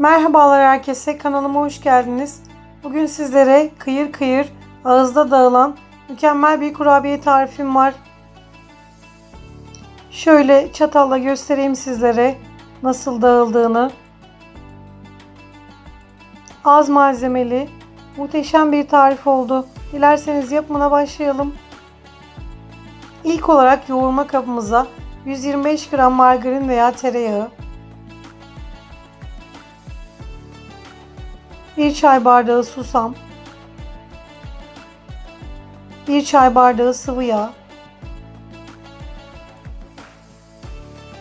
Merhabalar herkese, kanalıma hoş geldiniz. Bugün sizlere kıyır kıyır, ağızda dağılan mükemmel bir kurabiye tarifim var. Şöyle çatalla göstereyim sizlere nasıl dağıldığını. Az malzemeli, muhteşem bir tarif oldu. Dilerseniz yapımına başlayalım. İlk olarak yoğurma kabımıza 125 gram margarin veya tereyağı, 1 çay bardağı susam, 1 çay bardağı sıvı yağ,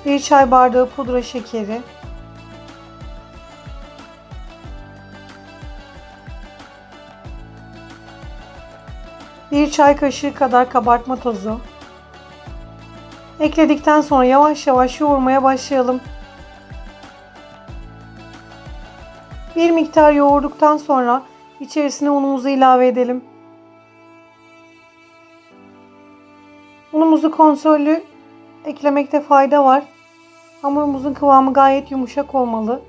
1 çay bardağı pudra şekeri, bir çay kaşığı kadar kabartma tozu. Ekledikten sonra yavaş yavaş yoğurmaya başlayalım. Bir miktar yoğurduktan sonra içerisine unumuzu ilave edelim. Unumuzu kontrollü eklemekte fayda var. Hamurumuzun kıvamı gayet yumuşak olmalı.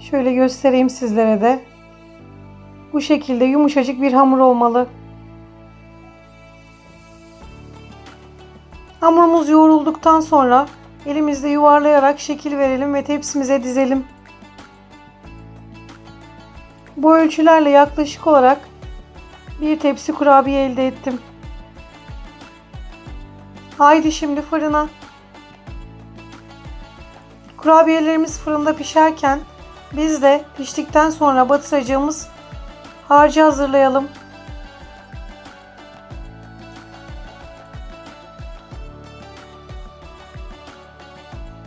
Şöyle göstereyim sizlere de. Bu şekilde yumuşacık bir hamur olmalı. Hamurumuz yoğrulduktan sonra elimizde yuvarlayarak şekil verelim ve tepsimize dizelim. Bu ölçülerle yaklaşık olarak bir tepsi kurabiye elde ettim. Haydi şimdi fırına. Kurabiyelerimiz fırında pişerken biz de piştikten sonra batıracağımız harcı hazırlayalım.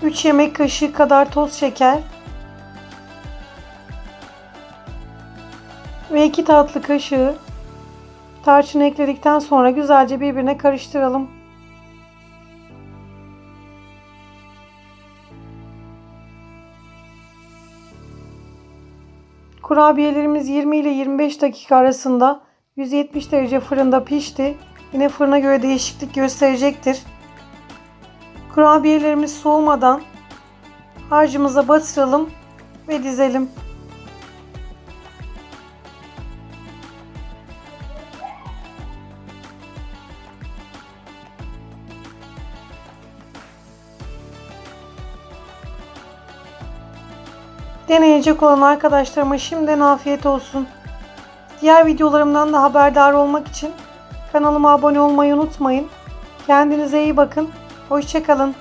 Üç yemek kaşığı kadar toz şeker ve 2 tatlı kaşığı tarçın ekledikten sonra güzelce birbirine karıştıralım. Kurabiyelerimiz 20 ile 25 dakika arasında 170 derece fırında pişti. Yine fırına göre değişiklik gösterecektir. Kurabiyelerimiz soğumadan harcımıza batıralım ve dizelim. Deneyecek olan arkadaşlarıma şimdiden afiyet olsun. Diğer videolarımdan da haberdar olmak için kanalıma abone olmayı unutmayın. Kendinize iyi bakın. Hoşçakalın.